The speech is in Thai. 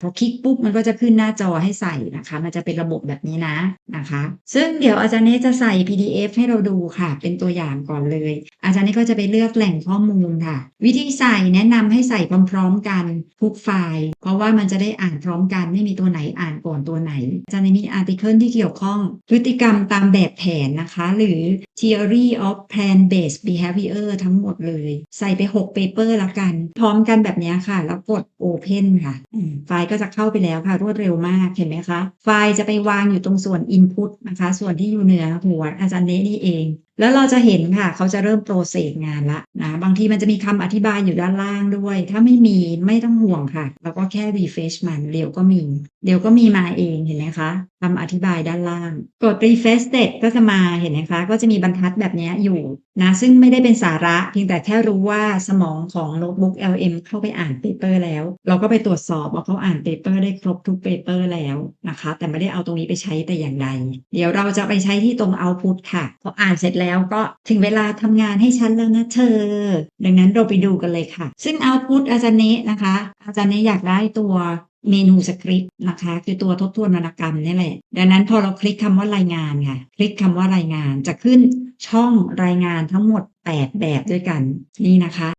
พอคลิกปุ๊บมันก็จะขึ้นหน้าจอให้ใส่นะคะ มันจะเป็นระบบแบบนี้นะนะคะ ซึ่งเดี๋ยวอาจารย์เนจะใส่ PDF ให้เราดูค่ะ เป็นตัวอย่างก่อนเลย อาจารย์เนก็จะไปเลือกแหล่งข้อมูลค่ะ วิธีใส่แนะนำให้ใส่พร้อมๆกันทุกไฟล์ เพราะว่ามันจะได้อ่านพร้อมกันไม่มีตัวไหนอ่านก่อนตัวไหน อาจารย์เนมีอาร์ติเคิลที่เกี่ยวข้อง พฤติกรรมตามแบบแผนนะคะ หรือ theory of plan based behavior ทั้งหมดเลย ใส่ไป6 paper ละกัน พร้อมกันแบบนี้ค่ะ แล้วกด open ค่ะไฟล์ก็จะเข้าไปแล้วค่ะ รวดเร็วมากเห็นไหมคะ ไฟล์จะไปวางอยู่ตรงส่วน input นะคะ ส่วนที่อยู่เหนือหัวอาจารย์เนนี่เอง แล้วเราจะเห็นค่ะ เขาจะเริ่มโปรเซสงานละนะบางทีมันจะมีคำอธิบายอยู่ด้านล่างด้วย ถ้าไม่มีไม่ต้องห่วงค่ะเราก็แค่ refresh มันเดี๋ยวก็มี เดี๋ยวก็มีมาเองเห็นไหมคะคำอธิบายด้านล่าง กด refresh state ก็จะมาเห็นไหมคะ ก็จะมีบรรทัดแบบนี้อยู่นะซึ่งไม่ได้เป็นสาระ เพียงแต่แค่รู้ว่าสมองของโน้ตบุ๊ก LM เข้าไปอ่านเปเปอร์แล้ว เราก็ไปตรวจสอบว่าเขาอ่านเปเปอร์ได้ครบทุกเปเปอร์แล้วนะคะ แต่ไม่ได้เอาตรงนี้ไปใช้แต่อย่างใดเดี๋ยวเราจะไปใช้ที่ตรง output ค่ะพออ่านเสร็จแล้วก็ถึงเวลาทำงานให้ฉันแล้วนะเธอ ดังนั้นเราไปดูกันเลยค่ะ ซึ่งเอาพุทอาจารย์นี้นะคะ อาจารย์นี้อยากได้ตัวเมนูสคริปต์นะคะ คือตัวทบทวนวรรณกรรมนี่แหละ ดังนั้นพอเราคลิกคำว่ารายงานค่ะ คลิกคำว่ารายงานจะขึ้นช่องรายงานทั้งหมด 8 แบบด้วยกันนี่นะคะ